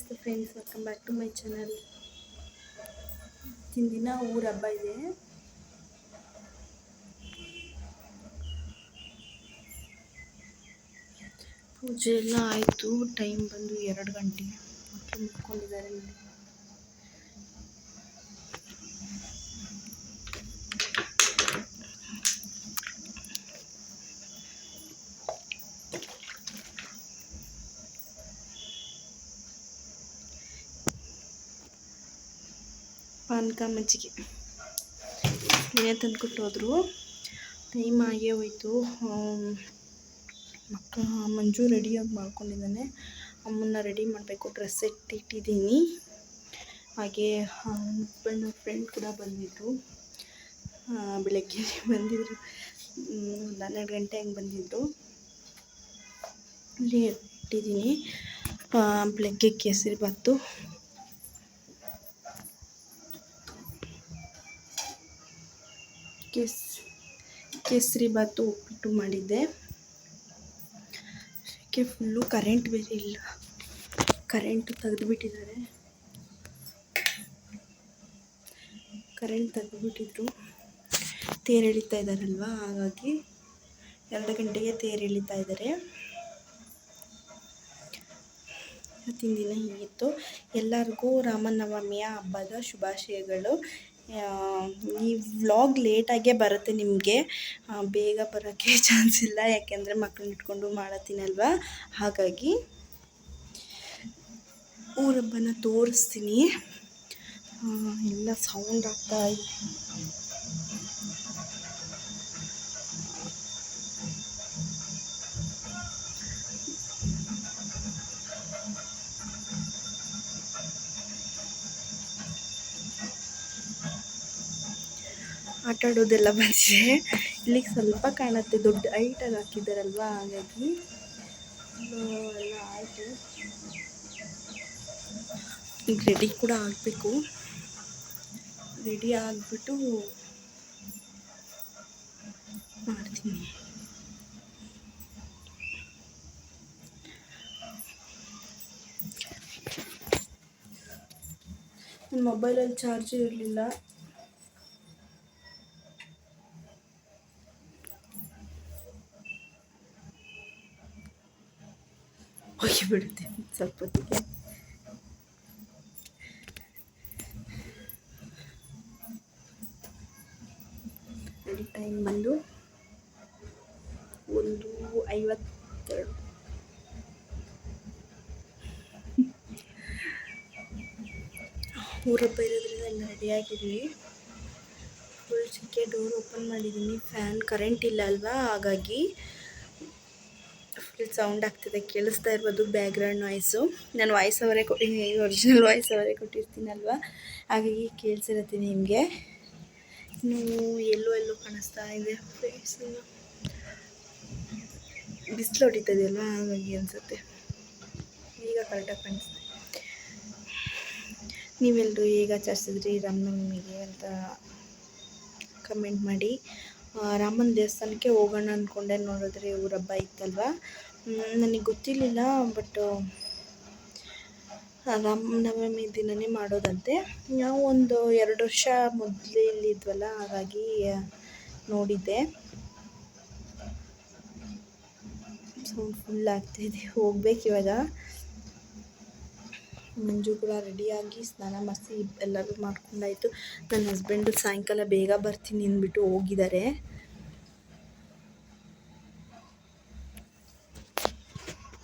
ನಮಸ್ತೆ friends welcome back to my channel ದಿನ ಊರ ಹಬ್ಬ ಇದೆ. ಪೂಜೆ ಎಲ್ಲ ಆಯಿತು ಟೈಮ್ ಬಂದು ಎರಡು ಗಂಟೆ. ಮಕ್ಕಳು ಮುಟ್ಕೊಂಡಿದ್ದಾರೆ ಪಾನಕ ಮಜ್ಜಿಗೆ. ಏನೇ ತಂದ್ಕೊಟ್ಟು ಹೋದ್ರು ಟೈಮ್ ಆಗೇ ಹೋಯ್ತು. ಮಕ್ಕ ಮಂಜು ರೆಡಿಯಾಗಿ ಮಾಡ್ಕೊಂಡಿದ್ದಾನೆ. ಅಮ್ಮನ್ನ ರೆಡಿ ಮಾಡಬೇಕು ಡ್ರೆಸ್ ಇಟ್ಟಿದ್ದೀನಿ. ಹಾಗೆ ಹಸ್ಬೆಂಡ್ ಫ್ರೆಂಡ್ ಕೂಡ ಬಂದಿದ್ದರು ಬೆಳಗ್ಗೆ ಬಂದಿದ್ದರು ಒಂದು ಹನ್ನೆರಡು ಗಂಟೆ ಹಂಗೆ ಬಂದಿದ್ದರು ಇಲ್ಲಿ ಇಟ್ಟಿದ್ದೀನಿ. ಬೆಳಗ್ಗೆ ಕೇಸರಿ ಬಾತು ಕೇಸ್, ಕೇಸರಿ ಬಾತು ಉಪ್ಪಿಟ್ಟು ಮಾಡಿದ್ದೆ. ಅದಕ್ಕೆ ಫುಲ್ಲು ಕರೆಂಟ್ ಬೇರೆ ಇಲ್ಲ. ಕರೆಂಟ್ ತೆಗೆದುಬಿಟ್ಟಿದ್ದಾರೆ. ಕರೆಂಟ್ ತೆಗೆದುಬಿಟ್ಟಿದ್ರು. ತೇರು ಎಳಿತಾ ಇದ್ದಾರಲ್ವ? ಹಾಗಾಗಿ ಎರಡು ಗಂಟೆಗೆ ತೇರು ಎಳಿತಾ ಇದ್ದಾರೆ. ಇವತ್ತಿನ ದಿನ ಹೀಗಿತ್ತು. ಎಲ್ಲರಿಗೂ ರಾಮನವಮಿಯ ಹಬ್ಬದ ಶುಭಾಶಯಗಳು. ಈ ವ್ಲಾಗ್ ಲೇಟಾಗೇ ಬರುತ್ತೆ ನಿಮಗೆ. ಬೇಗ ಬರೋಕ್ಕೆ ಚಾನ್ಸ್ ಇಲ್ಲ, ಯಾಕೆಂದರೆ ಮಕ್ಕಳನ್ನ ಇಟ್ಕೊಂಡು ಮಾಡತ್ತೀನಲ್ವ ಹಾಗಾಗಿ ಊರಬ್ಬನ ತೋರಿಸ್ತೀನಿ. ಎಲ್ಲ ಸೌಂಡ್ ಆಗ್ತಾ ಆಟ ಆಡೋದೆಲ್ಲ ಬಂದಿದೆ ಇಲ್ಲಿಗೆ ಸ್ವಲ್ಪ ಕಾಣುತ್ತೆ, ದೊಡ್ಡ ಹೈಟಾಗಿ ಹಾಕಿದ್ದಾರಲ್ವ ಹಾಗಾಗಿ. ಎಲ್ಲ ಆಯಿತು. ಈಗ ರೆಡಿ ಕೂಡ ಆಗಬೇಕು. ರೆಡಿ ಆಗಿಬಿಟ್ಟು ಮಾಡ್ತೀನಿ. ನನ್ನ ಮೊಬೈಲಲ್ಲಿ ಚಾರ್ಜ್ ಇರಲಿಲ್ಲ. ಹೋಗಿ ಬಿಡುತ್ತೆ ಸ್ವಲ್ಪ ಹೊತ್ತಿಗೆ ಟೈಮ್ ಬಂದು ಒಂದು ಐವತ್ತೆರಡು ಊರಪ್ಪ ಇರೋದ್ರಿಂದ ಎಲ್ಲ ರೆಡಿಯಾಗಿದ್ವಿ ಫುಲ್ ಚಿಕ್ಕೆ ಡೋರ್ ಓಪನ್ ಮಾಡಿದ್ದೀನಿ ಫ್ಯಾನ್ ಕರೆಂಟ್ ಇಲ್ಲ ಅಲ್ವಾ ಹಾಗಾಗಿ ಫುಲ್ ಸೌಂಡ್ ಆಗ್ತಿದೆ, ಕೇಳಿಸ್ತಾ ಇರ್ಬೋದು ಬ್ಯಾಕ್ಗ್ರೌಂಡ್ ವಾಯ್ಸು ನಾನು ವಾಯ್ಸ್ ಅವರೇ ಕೊಟ್ಟು ಒರಿಜಿನಲ್ ವಾಯ್ಸ್ ಅವರೇ ಕೊಟ್ಟಿರ್ತೀನಲ್ವ? ಹಾಗಾಗಿ ಕೇಳಿಸಿರತ್ತೆ ನಿಮಗೆ. ಇನ್ನು ಎಲ್ಲೋ ಎಲ್ಲೋ ಕಾಣಿಸ್ತಾ ಇದೆ. ಬಿಸಿಲು ಹೊಡಿತದೆಯಲ್ವ ಹಾಗಾಗಿ ಅನಿಸುತ್ತೆ. ಈಗ ಕರೆಕ್ಟಾಗಿ ಕಾಣಿಸ್ತೆ ನೀವೆಲ್ಲರೂ ಹೇಗೆ ಆಚರಿಸಿದ್ರಿ ರಾಮನವಮಿಗೆ ಅಂತ ಕಮೆಂಟ್ ಮಾಡಿ. ರಾಮನ ದೇವಸ್ಥಾನಕ್ಕೆ ಹೋಗೋಣ ಅಂದ್ಕೊಂಡೆ ನೋಡಿದ್ರೆ ಊರಬ್ಬ ಇತ್ತಲ್ವ? ನನಗೆ ಗೊತ್ತಿರಲಿಲ್ಲ ಬಟ್ ರಾಮನವಮಿ ದಿನವೇ ಮಾಡೋದಂತೆ. ನಾವು ಒಂದು ಎರಡು ವರ್ಷ ಮೊದಲೇ ಇಲ್ಲಿದ್ವಲ್ಲ, ಹಾಗಾಗಿ ನೋಡಿದ್ದೆ. ಸೌಂಡ್ ಫುಲ್ ಆಗ್ತಾಯಿದೆ ಹೋಗ್ಬೇಕು ಇವಾಗ. ಮಂಜು ಕೂಡ ರೆಡಿಯಾಗಿ ಸ್ನಾನ ಮಾಡಿಸಿ ಎಲ್ಲರೂ ಮಾಡ್ಕೊಂಡಾಯಿತು. ನನ್ನ ಹಸ್ಬೆಂಡು ಸಾಯಂಕಾಲ ಬೇಗ ಬರ್ತೀನಿ ಅಂದ್ಬಿಟ್ಟು ಹೋಗಿದ್ದಾರೆ.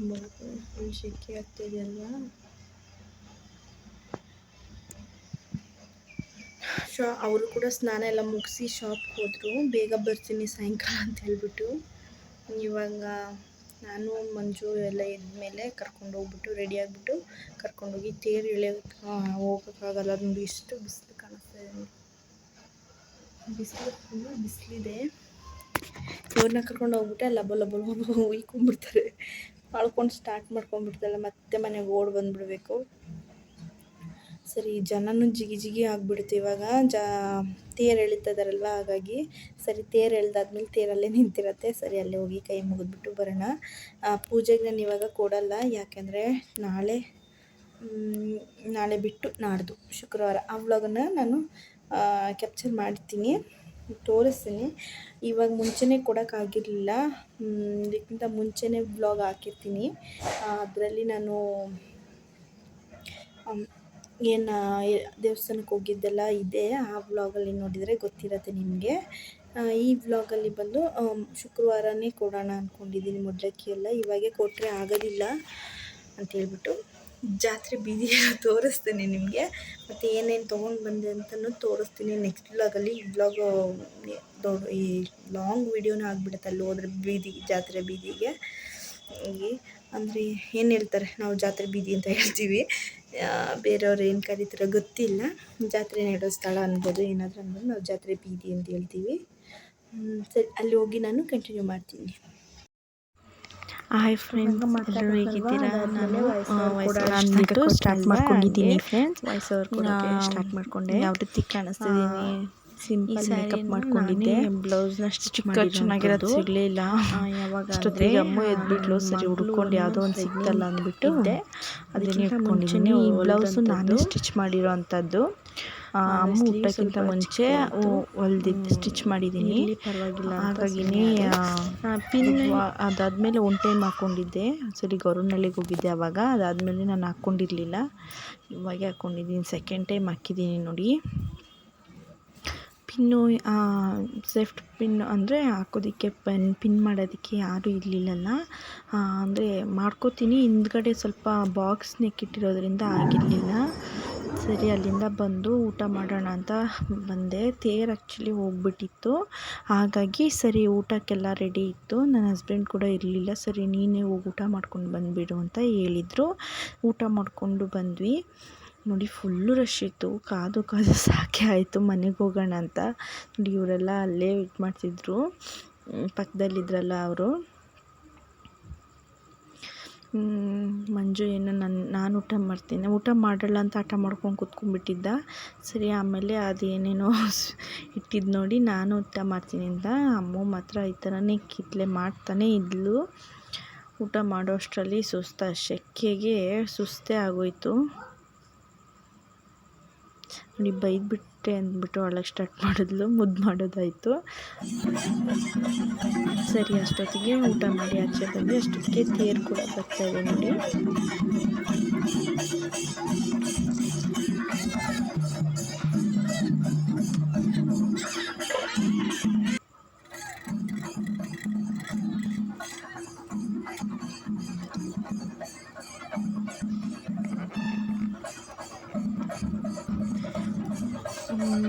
ಫುಲ್ ಆಗ್ತಿದೆಯಲ್ಲ ಶಾ ಅವರು ಕೂಡ ಸ್ನಾನ ಎಲ್ಲ ಮುಗಿಸಿ ಶಾಪ್ಗೆ ಹೋದರು ಬೇಗ ಬರ್ತೀನಿ ಸಾಯಂಕಾಲ ಅಂತ ಹೇಳ್ಬಿಟ್ಟು ಇವಾಗ ನಾನು ಮಂಜು ಎಲ್ಲ ಇದ್ಮೇಲೆ ಕರ್ಕೊಂಡು ಹೋಗ್ಬಿಟ್ಟು ರೆಡಿ ಆಗಿಬಿಟ್ಟು ಕರ್ಕೊಂಡೋಗಿ ತೇರು ಎಳೆಯೋಕ್ಕೆ ಹೋಗೋಕ್ಕಾಗಲ್ಲ ನೋಡಿ ಇಷ್ಟು ಬಿಸಿಲು ಕಾಣಿಸ್ತಾ ಇದೆ ಬಿಸಿಲು ಫುಲ್ಲು ಬಿಸಿಲಿದೆ ಇವ್ರನ್ನ ಕರ್ಕೊಂಡು ಹೋಗ್ಬಿಟ್ಟೆ ಲಬ್ಬ ಲಬ್ಬ ಲಬ್ಬ ಉಯ್ಕೊಂಡ್ಬಿಡ್ತಾರೆ ಮಾಡ್ಕೊಂಡು ಸ್ಟಾರ್ಟ್ ಮಾಡ್ಕೊಂಡ್ಬಿಡ್ತಲ್ಲ, ಮತ್ತೆ ಮನೆಗೆ ಓಡಿ ಬಂದುಬಿಡ್ಬೇಕು. ಸರಿ, ಜನನೂ ಜಿಗಿ ಜಿಗಿ ಆಗಿಬಿಡ್ತು ಇವಾಗ. ಜ, ತೇರು ಎಳಿತದಾರಲ್ವ ಹಾಗಾಗಿ. ಸರಿ, ತೇರು ಎಳ್ದಾದ್ಮೇಲೆ ತೇರಲ್ಲೇ ನಿಂತಿರತ್ತೆ. ಸರಿ, ಅಲ್ಲೇ ಹೋಗಿ ಕೈ ಮುಗಿದ್ಬಿಟ್ಟು ಬರೋಣ. ಪೂಜೆಗೆ ನಾನು ಇವಾಗ ಕೊಡಲ್ಲ. ಯಾಕೆಂದರೆ ನಾಳೆ ನಾಳೆ ಬಿಟ್ಟು ನಾಡ್ದು ಶುಕ್ರವಾರ. ಆ ವ್ಲಾಗನ್ನು ನಾನು ಕ್ಯಾಪ್ಚರ್ ಮಾಡ್ತೀನಿ. ತೋರಿಸ್ತೀನಿ. ಇವಾಗ ಮುಂಚೆನೇ ಕೊಡೋಕ್ಕಾಗಿರಲಿಲ್ಲ ಇದಕ್ಕಿಂತ ಮುಂಚೆನೇ ಬ್ಲಾಗ್ ಹಾಕಿರ್ತೀನಿ. ಅದರಲ್ಲಿ ನಾನು ಏನು ದೇವಸ್ಥಾನಕ್ಕೆ ಹೋಗಿದ್ದೆಲ್ಲ ಇದೆ. ಆ ವ್ಲಾಗಲ್ಲಿ ನೋಡಿದರೆ ಗೊತ್ತಿರತ್ತೆ ನಿಮಗೆ. ಈ ವ್ಲಾಗಲ್ಲಿ ಬಂದು ಶುಕ್ರವಾರನೇ ಕೊಡೋಣ ಅಂದ್ಕೊಂಡಿದ್ದೀನಿ ಮೊದಲಕ್ಕಿ ಎಲ್ಲ. ಇವಾಗೆ ಕೊಟ್ಟರೆ ಆಗೋದಿಲ್ಲ ಅಂತೇಳ್ಬಿಟ್ಟು ಜಾತ್ರೆ ಬೀದಿ ತೋರಿಸ್ತೀನಿ ನಿಮಗೆ. ಮತ್ತು ಏನೇನು ತೊಗೊಂಡು ಬಂದೆ ಅಂತಲೂ ತೋರಿಸ್ತೀನಿ. ನೆಕ್ಸ್ಟ್ ವ್ಲಾಗಲ್ಲಿ ವ್ಲಾಗು ದೊಡ್ಡ, ಈ ಲಾಂಗ್ ವೀಡಿಯೋನೇ ಆಗಿಬಿಡುತ್ತೆ ಅಲ್ಲಿ ಹೋದ್ರೆ ಬೀದಿ, ಜಾತ್ರೆ ಬೀದಿಗೆ. ಅಂದರೆ ಏನು ಹೇಳ್ತಾರೆ? ನಾವು ಜಾತ್ರೆ ಬೀದಿ ಅಂತ ಹೇಳ್ತೀವಿ. ಬೇರೆಯವ್ರು ಏನು ಕರೀತಾರೋ ಗೊತ್ತಿಲ್ಲ. ಜಾತ್ರೆ ನಡೆಯೋ ಸ್ಥಳ ಅನ್ಬೋದು ಏನಾದರೂ ಅನ್ಬೋದು ನಾವು ಜಾತ್ರೆ ಬೀದಿ ಅಂತ ಹೇಳ್ತೀವಿ. ಸರಿ, ಅಲ್ಲಿ ಹೋಗಿ ನಾನು ಕಂಟಿನ್ಯೂ ಮಾಡ್ತೀನಿ. ಹಾಯ್ ಫ್ರೆಂಡ್ಸ್ ಎಲ್ಲರೂ ಹೇಗಿದ್ದೀರಾ? ನಾನು ವಯಸ್ಸು ಸ್ಟಾರ್ಟ್ ಮಾಡ್ಕೊಂಡಿದ್ದೀನಿ ಫ್ರೆಂಡ್ಸ್ ವಾಯ್ಸ್ ಓವರ್ ಸ್ಟಾರ್ಟ್ ಮಾಡ್ಕೊಂಡೆ ಯಾವ ರೀತಿ ಕಾಣಿಸ್ತಿದ್ದೀನಿ ಸಿಂಪಲ್ ಮೇಕಪ್ ಮಾಡ್ಕೊಂಡಿದ್ದೆ. ಬ್ಲೌಸ್ನ ಸ್ಟಿಚ್ ಚೆನ್ನಾಗಿರೋದು ಸಿಗಲಿಲ್ಲ ಯಾವಾಗ ಅಷ್ಟೊತ್ತಿಗೆ ಅಮ್ಮ ಎದ್ಬಿಟ್ಲು ಸರಿ ಹುಡ್ಕೊಂಡು ಯಾವುದೋ ಒಂದು ಸಿಗ್ತಲ್ಲ ಅಂದ್ಬಿಟ್ಟು ಅದನ್ನೇ ಇಟ್ಕೊಂಡಿದ್ದೀನಿ ಈ ಬ್ಲೌಸು ನಾನು ಸ್ಟಿಚ್ ಮಾಡಿರೋ ಅಂಥದ್ದು. ಅಮ್ಮ ಊಟಕ್ಕಿಂತ ಮುಂಚೆ ಹೊಲ್ದಿದ್ದು ಸ್ಟಿಚ್ ಮಾಡಿದ್ದೀನಿ. ಪರವಾಗಿಲ್ಲ ಹಾಗಾಗಿನೇ ಪಿನ್ ಅದಾದಮೇಲೆ ಒನ್ ಟೈಮ್ ಹಾಕ್ಕೊಂಡಿದ್ದೆ ಸರಿ ಗೌರವನಹಳ್ಳಿಗೆ ಹೋಗಿದ್ದೆ ಆವಾಗ ಅದಾದಮೇಲೆ ನಾನು ಹಾಕ್ಕೊಂಡಿರಲಿಲ್ಲ ಇವಾಗೆ ಹಾಕ್ಕೊಂಡಿದ್ದೀನಿ ಸೆಕೆಂಡ್ ಟೈಮ್ ಹಾಕಿದ್ದೀನಿ ನೋಡಿ. ಪಿನ್ನು ಸೇಫ್ಟ್ ಪಿನ್ ಅಂದರೆ ಹಾಕೋದಕ್ಕೆ ಪೆನ್ ಪಿನ್ ಮಾಡೋದಕ್ಕೆ ಯಾರೂ ಇರಲಿಲ್ಲಲ್ಲ. ಅಂದರೆ ಮಾಡ್ಕೋತೀನಿ. ಹಿಂದ್ಗಡೆ ಸ್ವಲ್ಪ ಬಾಕ್ಸ್ ನೆಕ್ಕಿಟ್ಟಿರೋದ್ರಿಂದ ಆಗಿರಲಿಲ್ಲ. ಸರಿ, ಅಲ್ಲಿಂದ ಬಂದು ಊಟ ಮಾಡೋಣ ಅಂತ ಬಂದೆ. ತೇರು ಆ್ಯಕ್ಚುಲಿ ಹೋಗ್ಬಿಟ್ಟಿತ್ತು. ಹಾಗಾಗಿ ಸರಿ, ಊಟಕ್ಕೆಲ್ಲ ರೆಡಿ ಇತ್ತು. ನನ್ನ ಹಸ್ಬೆಂಡ್ ಕೂಡ ಇರಲಿಲ್ಲ. ಸರಿ, ನೀನೇ ಹೋಗಿ ಊಟ ಮಾಡ್ಕೊಂಡು ಬಂದುಬಿಡು ಅಂತ ಹೇಳಿದರು. ಊಟ ಮಾಡಿಕೊಂಡು ಬಂದ್ವಿ. ನೋಡಿ ಫುಲ್ಲು ರಶ್ ಇತ್ತು. ಕಾದು ಕಾದು ಸಾಕೆ ಆಯಿತು. ಮನೆಗೆ ಹೋಗೋಣ ಅಂತ. ನೋಡಿ, ಇವರೆಲ್ಲ ಅಲ್ಲೇ ವೇಟ್ ಮಾಡ್ತಿದ್ರು. ಪಕ್ಕದಲ್ಲಿದ್ರಲ್ಲ ಅವರು. ಮಂಜು ಏನು ನನ್ನ ನಾನು ಊಟ ಮಾಡ್ತೀನಿ. ಊಟ ಮಾಡಲ್ಲ ಅಂತ ಹಠ ಮಾಡ್ಕೊಂಡು ಕೂತ್ಕೊಂಡ್ಬಿಟ್ಟಿದ್ದ. ಸರಿ, ಆಮೇಲೆ ಅದು ಏನೇನೋ ಇಟ್ಟಿದ್ದು ನೋಡಿ ನಾನು ಊಟ ಮಾಡ್ತೀನಿ ಅಂತ ಅಮ್ಮ ಮಾತ್ರ ಈ ಥರನೇ ಕಿತ್ತಲೆ ಮಾಡ್ತಾನೇ ಇದ್ಲು. ಊಟ ಮಾಡೋ ಅಷ್ಟರಲ್ಲಿ ಸುಸ್ತ ಶೆಕೆಗೆ ಸುಸ್ತೇ ಆಗೋಯ್ತು. ನೋಡಿ, ಬೈದ್ಬಿಟ್ಟೆ ಅಂದ್ಬಿಟ್ಟು ಅಳಕ್ಕೆ ಸ್ಟಾರ್ಟ್ ಮಾಡಿದ್ಲು, ಮುದ್ದು ಮಾಡೋದಾಯಿತು. ಸರಿ, ಅಷ್ಟೊತ್ತಿಗೆ ಊಟ ಮಾಡಿ ಆಚೆ ಬಂದು ಅಷ್ಟೊತ್ತಿಗೆ ತೇರು ಕೂಡ ಬರ್ತಾ ಇದೆ ನೋಡಿ.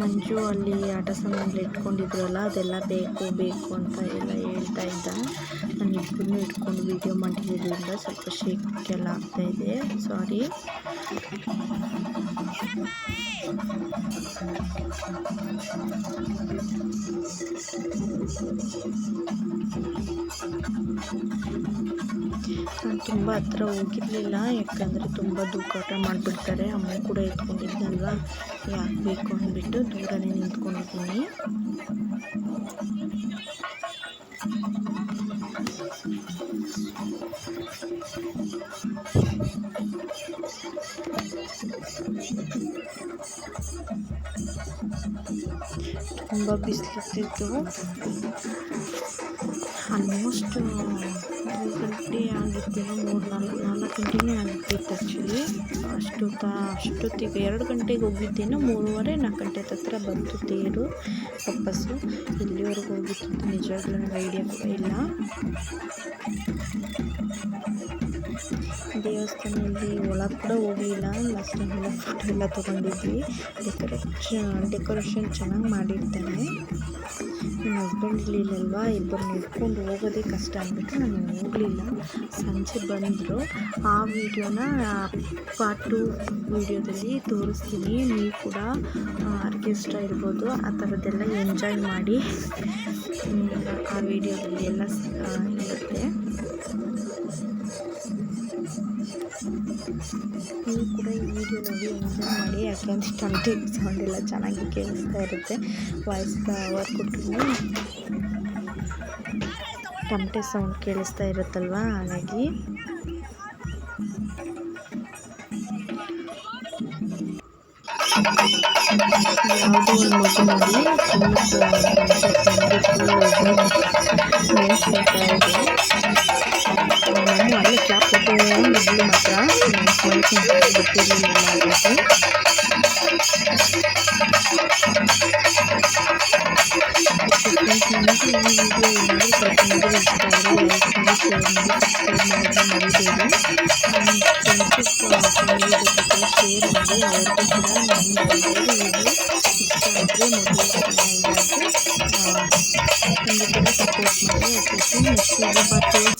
ಮಂಜು ಅಲ್ಲಿ ಆಟ ಸಾಮಾನು ಇಟ್ಕೊಂಡಿದ್ರಲ್ಲ, ಅದೆಲ್ಲ ಬೇಕು ಬೇಕು ಅಂತ ಎಲ್ಲ ಹೇಳ್ತಾ ಇದ್ದ. ನಾನು ಇಬ್ಬರನ್ನೂ ಇಟ್ಕೊಂಡು ವೀಡಿಯೋ ಮಾಡಿರೋದ್ರಿಂದ ಸ್ವಲ್ಪ ಶೇಕ್ ಎಲ್ಲ ಆಗ್ತಾ ಇದೆ. ಸಾರಿ ನಾನು ತುಂಬ ಹತ್ರ ಹೋಗಿರಲಿಲ್ಲ, ಯಾಕಂದರೆ ತುಂಬ ದೂಕಾಟ ಮಾಡಿಬಿಡ್ತಾರೆ. ಅಮ್ಮ ಕೂಡ ಎತ್ಕೊಂಡಿದ್ದಲ್ವ ಯಾಕೆ ಬೇಕು ಅಂದ್ಬಿಟ್ಟು ದೂರನೇ ನಿಂತ್ಕೊಂಡಿದ್ದೀನಿ. ತುಂಬ ಬಿಸಿಲಿರ್ತಿತ್ತು ಆಲ್ಮೋಸ್ಟ್ ಮೂರು ಗಂಟೆ ಆಗಿತ್ತೇನೋ ಮೂರು ನಾಲ್ಕು ನಾಲ್ಕು ಗಂಟೆನೇ ಆಗಿತ್ತು ಆ್ಯಕ್ಚುಲಿ ಅಷ್ಟೊತ್ತ, ಅಷ್ಟೊತ್ತಿಗೆ ಎರಡು ಗಂಟೆಗೆ ಹೋಗಿದ್ದೇನೋ. ಮೂರುವರೆ, ನಾಲ್ಕು ಗಂಟೆ ಹತ್ರ ಬಂತು ತೇರು, ವಾಪಸ್ಸು. ಇಲ್ಲಿವರೆಗೂ ಹೋಗಿತ್ತು ಅಂತ ನಿಜವಾಗ್ಲೂ ನನಗೆ ಐಡಿಯಾ ಕೂಡ ಇಲ್ಲ. ದೇವಸ್ಥಾನದಲ್ಲಿ ಒಳಗೆ ಕೂಡ ಹೋಗಲಿಲ್ಲ. ಲಾಸ್ಟ್ ಟೈಮ್ ಎಲ್ಲ ಫೋಟೋ ಎಲ್ಲ ತೊಗೊಂಡಿದ್ವಿ. ಡೆಕೋರೇಷನ್ ಡೆಕೋರೇಷನ್ ಚೆನ್ನಾಗಿ ಮಾಡಿರ್ತಾರೆ ಇರಲಿಲ್ಲಲ್ವಾ ಇಬ್ಬರು ನಡ್ಕೊಂಡು ಹೋಗೋದೇ ಕಷ್ಟ ಅಂದ್ಬಿಟ್ಟು ನಾನು ಹೋಗಲಿಲ್ಲ. ಸಂಜೆ ಬಂದರು. ಆ ವಿಡಿಯೋನ ಪಾರ್ಟ್ ಟು ವಿಡಿಯೋದಲ್ಲಿ ತೋರಿಸ್ತೀನಿ. ನೀವು ಕೂಡ ಆರ್ಕೆಸ್ಟ್ರಾ ಇರ್ಬೋದು. ಆ ಥರದ್ದೆಲ್ಲ ಎಂಜಾಯ್ ಮಾಡಿ. ಆ ವಿಡಿಯೋದಲ್ಲಿ ಎಲ್ಲ ಇರುತ್ತೆ. ನೀವು ಕೂಡ ಈ ವಿಡಿಯೋ ನೋಡಿ ಎಂಜಾಯ್ ಮಾಡಿ ಯಾಕೆಂದ್ರೆ ಟಂಟಿ ಸೌಂಡ್ ಎಲ್ಲ ಚೆನ್ನಾಗಿ ಕೇಳಿಸ್ತಾ ಇರುತ್ತೆ. ವಾಯ್ಸ್ ಪವರ್ ಕೊಟ್ಟಿದ್ದೀನಿ. ಟಮಟೆ ಸೌಂಡ್ ಕೇಳಿಸ್ತಾ ಇರುತ್ತಲ್ವ? ಹಾಗಾಗಿ. ಯಾವುದೇ ಒಂದು ಮಗು ನೋಡಿ ಕೊಟ್ಟಿದ್ದು ಮಾತ್ರ ಗೊತ್ತಿರಲಿಲ್ಲ ಅದಕ್ಕೆ ಫ್ರೆಂಡ್ಸ್ ನನಗೆ ಈ ವಿಡಿಯೋ ಶೇರ್ ಮಾಡಿ ಸಪೋರ್ಟ್ ಮಾಡಿ